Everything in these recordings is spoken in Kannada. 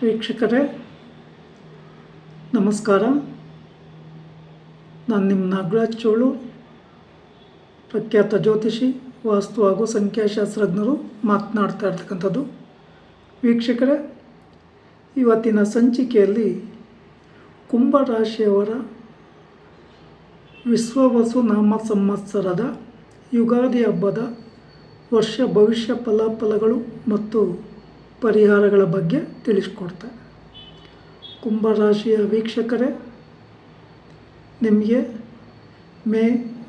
ವೀಕ್ಷಕರೇ, ನಮಸ್ಕಾರ. ನಾನು ನಿಮ್ಮ ನಾಗರಾಜ್ ಚೋಳು, ಪ್ರಖ್ಯಾತ ಜ್ಯೋತಿಷಿ, ವಾಸ್ತು ಹಾಗೂ ಸಂಖ್ಯಾಶಾಸ್ತ್ರಜ್ಞರು ಮಾತನಾಡ್ತಾ ಇರ್ತಕ್ಕಂಥದ್ದು. ವೀಕ್ಷಕರೇ, ಇವತ್ತಿನ ಸಂಚಿಕೆಯಲ್ಲಿ ಕುಂಭರಾಶಿಯವರ ವಿಶ್ವವಸು ನಾಮ ಸಂವತ್ಸರದ ಯುಗಾದಿ ಹಬ್ಬದ ವರ್ಷ ಭವಿಷ್ಯ ಫಲಾಫಲಗಳು ಮತ್ತು ಪರಿಹಾರಗಳ ಬಗ್ಗೆ ತಿಳಿಸ್ಕೊಡ್ತಾರೆ ಕುಂಭರಾಶಿಯ ವೀಕ್ಷಕರೇ, ನಿಮಗೆ ಮೇ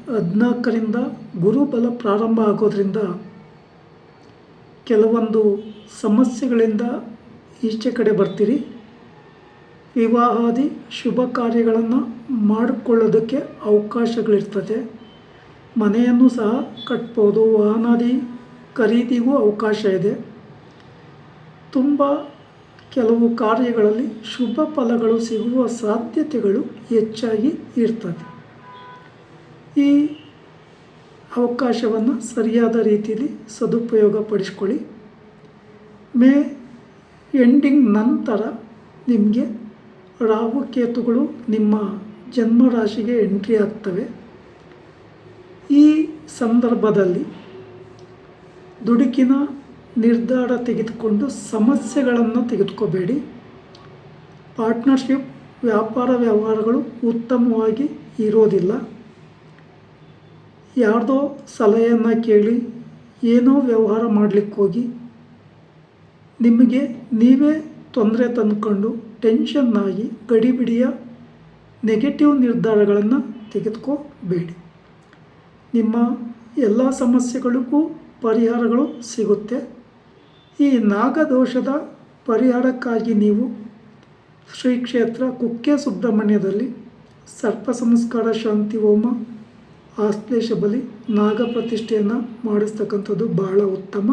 ಹದಿನಾಲ್ಕರಿಂದ ಗುರುಬಲ ಪ್ರಾರಂಭ ಆಗೋದ್ರಿಂದ ಕೆಲವೊಂದು ಸಮಸ್ಯೆಗಳಿಂದ ಈಚೆ ಕಡೆ ಬರ್ತೀರಿ. ವಿವಾಹಾದಿ ಶುಭ ಕಾರ್ಯಗಳನ್ನು ಮಾಡಿಕೊಳ್ಳೋದಕ್ಕೆ ಅವಕಾಶಗಳಿರ್ತದೆ. ಮನೆಯನ್ನು ಸಹ ಕಟ್ಬೋದು, ವಾಹನಾದಿ ಖರೀದಿಗೂ ಅವಕಾಶ ಇದೆ. ತುಂಬ ಕೆಲವು ಕಾರ್ಯಗಳಲ್ಲಿ ಶುಭ ಫಲಗಳು ಸಿಗುವ ಸಾಧ್ಯತೆಗಳು ಹೆಚ್ಚಾಗಿ ಇರ್ತದೆ. ಈ ಅವಕಾಶವನ್ನು ಸರಿಯಾದ ರೀತಿಯಲ್ಲಿ ಸದುಪಯೋಗ ಪಡಿಸ್ಕೊಳ್ಳಿ ಮೇ ಎಂಡಿಂಗ್ ನಂತರ ನಿಮಗೆ ರಾಹುಕೇತುಗಳು ನಿಮ್ಮ ಜನ್ಮರಾಶಿಗೆ ಎಂಟ್ರಿ ಆಗ್ತವೆ. ಈ ಸಂದರ್ಭದಲ್ಲಿ ದುಡುಕಿನ ನಿರ್ಧಾರ ತೆಗೆದುಕೊಂಡು ಸಮಸ್ಯೆಗಳನ್ನು ತೆಗೆದುಕೋಬೇಡಿ. ಪಾರ್ಟ್ನರ್ಶಿಪ್, ವ್ಯಾಪಾರ ವ್ಯವಹಾರಗಳು ಉತ್ತಮವಾಗಿ ಇರೋದಿಲ್ಲ. ಯಾರ್ದೋ ಸಲಹೆಯನ್ನು ಕೇಳಿ ಏನೋ ವ್ಯವಹಾರ ಮಾಡಲಿಕ್ಕೆ ಹೋಗಿ ನಿಮಗೆ ನೀವೇ ತೊಂದರೆ ತಂದುಕೊಂಡು ಟೆನ್ಷನ್ನಾಗಿ ಗಡಿಬಿಡಿಯ ನೆಗೆಟಿವ್ ನಿರ್ಧಾರಗಳನ್ನು ತೆಗೆದುಕೋಬೇಡಿ. ನಿಮ್ಮ ಎಲ್ಲ ಸಮಸ್ಯೆಗಳಿಗೂ ಪರಿಹಾರಗಳು ಸಿಗುತ್ತೆ. ಈ ನಾಗದೋಷದ ಪರಿಹಾರಕ್ಕಾಗಿ ನೀವು ಶ್ರೀ ಕ್ಷೇತ್ರ ಕುಕ್ಕೆ ಸುಬ್ರಹ್ಮಣ್ಯದಲ್ಲಿ ಸರ್ಪ ಸಂಸ್ಕಾರ ಶಾಂತಿ ಹೋಮ, ಆಶ್ಲೇಷ ಬಲಿ, ನಾಗ ಪ್ರತಿಷ್ಠೆಯನ್ನು ಮಾಡಿಸ್ತಕ್ಕಂಥದ್ದು ಬಹಳ ಉತ್ತಮ.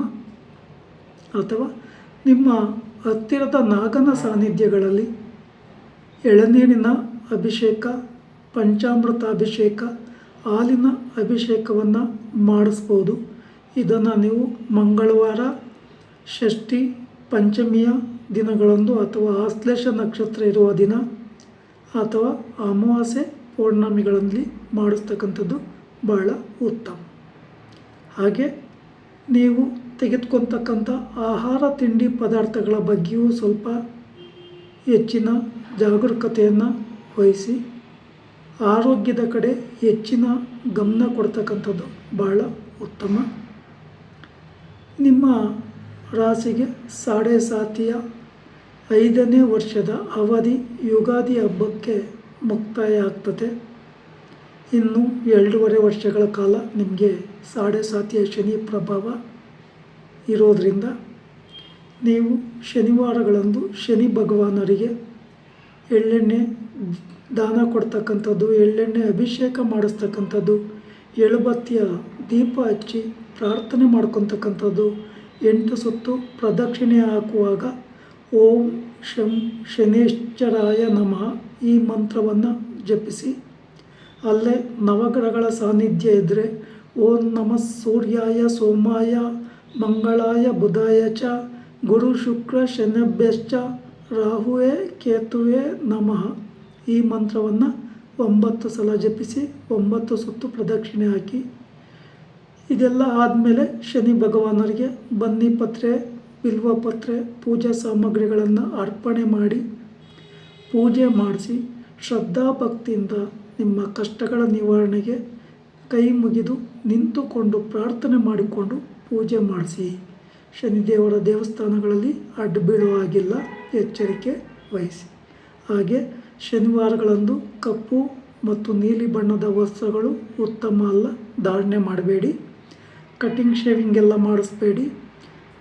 ಅಥವಾ ನಿಮ್ಮ ಹತ್ತಿರದ ನಾಗನ ಸಾನ್ನಿಧ್ಯಗಳಲ್ಲಿ ಎಳನೀರಿನ ಅಭಿಷೇಕ ಪಂಚಾಮೃತ ಅಭಿಷೇಕ ಹಾಲಿನ ಅಭಿಷೇಕವನ್ನು ಮಾಡಿಸ್ಬೋದು. ಇದನ್ನು ನೀವು ಮಂಗಳವಾರ ಷಷ್ಠಿ ಪಂಚಮಿಯ ದಿನಗಳಂದು ಅಥವಾ ಆಶ್ಲೇಷ ನಕ್ಷತ್ರ ಇರುವ ದಿನ ಅಥವಾ ಅಮಾವಾಸ್ಯೆ ಪೌರ್ಣಮಿಗಳಲ್ಲಿ ಮಾಡಿಸ್ತಕ್ಕಂಥದ್ದು ಬಹಳ ಉತ್ತಮ. ಹಾಗೆ ನೀವು ತೆಗೆದುಕೊತಕ್ಕಂಥ ಆಹಾರ, ತಿಂಡಿ ಪದಾರ್ಥಗಳ ಬಗ್ಗೆಯೂ ಸ್ವಲ್ಪ ಹೆಚ್ಚಿನ ಜಾಗರೂಕತೆಯನ್ನು ವಹಿಸಿ ಆರೋಗ್ಯದ ಕಡೆ ಹೆಚ್ಚಿನ ಗಮನ ಕೊಡ್ತಕ್ಕಂಥದ್ದು ಬಹಳ ಉತ್ತಮ. ನಿಮ್ಮ ರಾಶಿಗೆ ಸಾಡೆ ಸಾತಿಯ ಐದನೇ ವರ್ಷದ ಅವಧಿ ಯುಗಾದಿ ಹಬ್ಬಕ್ಕೆ ಮುಕ್ತಾಯ ಆಗ್ತದೆ ಇನ್ನು ಎರಡೂವರೆ ವರ್ಷಗಳ ಕಾಲ ನಿಮಗೆ ಸಾಡೆ ಸಾತಿಯ ಶನಿ ಪ್ರಭಾವ ಇರೋದರಿಂದ ನೀವು ಶನಿವಾರಗಳಂದು ಶನಿ ಭಗವಾನರಿಗೆ ಎಳ್ಳೆಣ್ಣೆ ದಾನ ಕೊಡ್ತಕ್ಕಂಥದ್ದು, ಎಳ್ಳೆಣ್ಣೆ ಅಭಿಷೇಕ ಮಾಡಿಸ್ತಕ್ಕಂಥದ್ದು, ಎಳುಬತ್ತಿಯ ದೀಪ ಹಚ್ಚಿ ಪ್ರಾರ್ಥನೆ ಮಾಡ್ಕೊತಕ್ಕಂಥದ್ದು ಎಂಟು ಸುತ್ತು ಪ್ರದಕ್ಷಿಣೆ ಹಾಕುವಾಗ, ಓಂ ಶಂ ಶನೇಶ್ವರಾಯ ನಮಃ ಈ ಮಂತ್ರವನ್ನು ಜಪಿಸಿ. ಅಲ್ಲೇ ನವಗ್ರಹಗಳ ಸಾನ್ನಿಧ್ಯ ಇದ್ದರೆ ಓಂ ನಮಃ ಸೂರ್ಯಾಯ ಸೋಮಾಯ, ಮಂಗಳಾಯ ಬುಧಾಯ ಚ, ಗುರು ಶುಕ್ರ ಶನಭ್ಯಶ್ಚ, ರಾಹುವೇ ಕೇತುವೆ ನಮಃ ಈ ಮಂತ್ರವನ್ನು ಒಂಬತ್ತು ಸಲ ಜಪಿಸಿ, ಒಂಬತ್ತು ಸುತ್ತು ಪ್ರದಕ್ಷಿಣೆ ಹಾಕಿ. ಇದೆಲ್ಲ ಆದಮೇಲೆ ಶನಿ ಭಗವಾನರಿಗೆ ಬನ್ನಿ ಪತ್ರೆ ಬಿಲ್ವ ಪತ್ರೆ, ಪೂಜಾ ಸಾಮಗ್ರಿಗಳನ್ನು ಅರ್ಪಣೆ ಮಾಡಿ ಪೂಜೆ ಮಾಡಿಸಿ ಶ್ರದ್ಧಾಭಕ್ತಿಯಿಂದ ನಿಮ್ಮ ಕಷ್ಟಗಳ ನಿವಾರಣೆಗೆ ಕೈ ಮುಗಿದು ನಿಂತುಕೊಂಡು ಪ್ರಾರ್ಥನೆ ಮಾಡಿಕೊಂಡು ಪೂಜೆ ಮಾಡಿಸಿ. ಶನಿದೇವರ ದೇವಸ್ಥಾನಗಳಲ್ಲಿ ಅಡ್ಡು ಬೀಳುವ ಹಾಗಿಲ್ಲ, ಎಚ್ಚರಿಕೆ ವಹಿಸಿ. ಹಾಗೆ ಶನಿವಾರಗಳಂದು ಕಪ್ಪು ಮತ್ತು ನೀಲಿ ಬಣ್ಣದ ವಸ್ತ್ರಗಳು ಉತ್ತಮ ಅಲ್ಲ, ಧಾರಣೆ ಮಾಡಬೇಡಿ. ಕಟಿಂಗ್ ಶೇವಿಂಗ್ ಎಲ್ಲ ಮಾಡಿಸ್ಬೇಡಿ.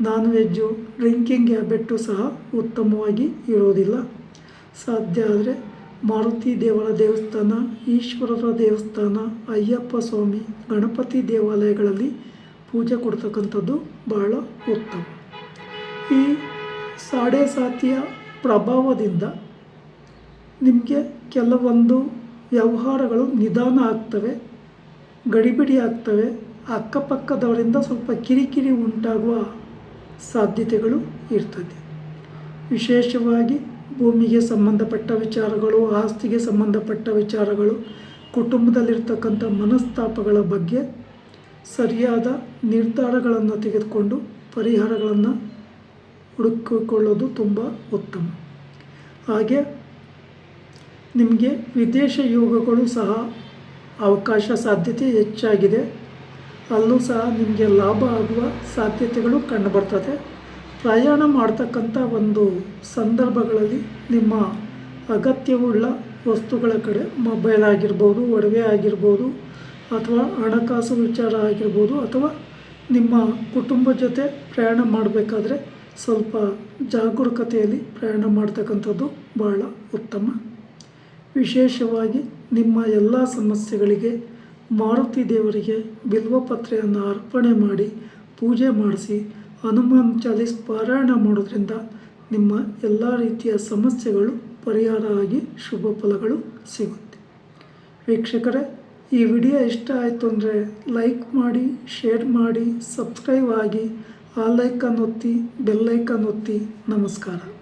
ನಾನ್ ವೆಜ್ಜು ಡ್ರಿಂಕಿಂಗ್ ಹ್ಯಾಬಿಟ್ಟು ಸಹ ಉತ್ತಮವಾಗಿ ಇರೋದಿಲ್ಲ. ಸಾಧ್ಯ ಆದರೆ ಮಾರುತಿ ದೇವರ ದೇವಸ್ಥಾನ, ಈಶ್ವರರ ದೇವಸ್ಥಾನ, ಅಯ್ಯಪ್ಪ ಸ್ವಾಮಿ, ಗಣಪತಿ ದೇವಾಲಯಗಳಲ್ಲಿ ಪೂಜೆ ಕೊಡ್ತಕ್ಕಂಥದ್ದು ಬಹಳ ಉತ್ತಮ. ಈ ಸಾಡೆ ಸಾತಿಯ ಪ್ರಭಾವದಿಂದ ನಿಮಗೆ ಕೆಲವೊಂದು ವ್ಯವಹಾರಗಳು ನಿಧಾನ ಆಗ್ತವೆ, ಗಡಿಬಿಡಿ ಆಗ್ತವೆ ಅಕ್ಕಪಕ್ಕದವರಿಂದ ಸ್ವಲ್ಪ ಕಿರಿಕಿರಿ ಉಂಟಾಗುವ ಸಾಧ್ಯತೆಗಳು ಇರ್ತದೆ. ವಿಶೇಷವಾಗಿ ಭೂಮಿಗೆ ಸಂಬಂಧಪಟ್ಟ ವಿಚಾರಗಳು, ಆಸ್ತಿಗೆ ಸಂಬಂಧಪಟ್ಟ ವಿಚಾರಗಳು, ಕುಟುಂಬದಲ್ಲಿರ್ತಕ್ಕಂಥ ಮನಸ್ತಾಪಗಳ ಬಗ್ಗೆ ಸರಿಯಾದ ನಿರ್ಧಾರಗಳನ್ನು ತೆಗೆದುಕೊಂಡು ಪರಿಹಾರಗಳನ್ನು ಹುಡುಕಿಕೊಳ್ಳೋದು ತುಂಬ ಉತ್ತಮ. ಹಾಗೆ ನಿಮಗೆ ವಿದೇಶ ಯೋಗಗಳು ಸಹ ಅವಕಾಶ ಸಾಧ್ಯತೆ ಹೆಚ್ಚಾಗಿದೆ. ಅಲ್ಲೂ ಸಹ ನಿಮಗೆ ಲಾಭ ಆಗುವ ಸಾಧ್ಯತೆಗಳು ಕಂಡುಬರ್ತದೆ. ಪ್ರಯಾಣ ಮಾಡ್ತಕ್ಕಂಥ ಒಂದು ಸಂದರ್ಭಗಳಲ್ಲಿ ನಿಮ್ಮ ಅಗತ್ಯವುಳ್ಳ ವಸ್ತುಗಳ ಕಡೆ ಮೊಬೈಲ್ ಆಗಿರ್ಬೋದು, ಒಡವೆ ಆಗಿರ್ಬೋದು, ಅಥವಾ ಹಣಕಾಸು ವಿಚಾರ ಆಗಿರ್ಬೋದು, ಅಥವಾ ನಿಮ್ಮ ಕುಟುಂಬ ಜೊತೆ ಪ್ರಯಾಣ ಮಾಡಬೇಕಾದ್ರೆ ಸ್ವಲ್ಪ ಜಾಗರೂಕತೆಯಲ್ಲಿ ಪ್ರಯಾಣ ಮಾಡ್ತಕ್ಕಂಥದ್ದು ಬಹಳ ಉತ್ತಮ. ವಿಶೇಷವಾಗಿ ನಿಮ್ಮ ಎಲ್ಲ ಸಮಸ್ಯೆಗಳಿಗೆ ಮಾರುತಿ ದೇವರಿಗೆ ಬಿಲ್ವಪತ್ರೆಯನ್ನು ಅರ್ಪಣೆ ಮಾಡಿ ಪೂಜೆ ಮಾಡಿಸಿ ಹನುಮಾನ್ ಚಾಲೀಸ್ ಪಾರಾಯಣ ಮಾಡೋದ್ರಿಂದ ನಿಮ್ಮ ಎಲ್ಲ ರೀತಿಯ ಸಮಸ್ಯೆಗಳು ಪರಿಹಾರ ಆಗಿ ಶುಭ ಫಲಗಳು ಸಿಗುತ್ತೆ. ವೀಕ್ಷಕರೇ, ಈ ವಿಡಿಯೋ ಇಷ್ಟ ಆಯಿತು ಅಂದರೆ ಲೈಕ್ ಮಾಡಿ, ಶೇರ್ ಮಾಡಿ, ಸಬ್ಸ್ಕ್ರೈಬ್ ಆಗಿ, ಆ ಲೈಕನ್ನು ಒತ್ತಿ ಬೆಲ್ಲೈಕನ್ ಒತ್ತಿ, ನಮಸ್ಕಾರ.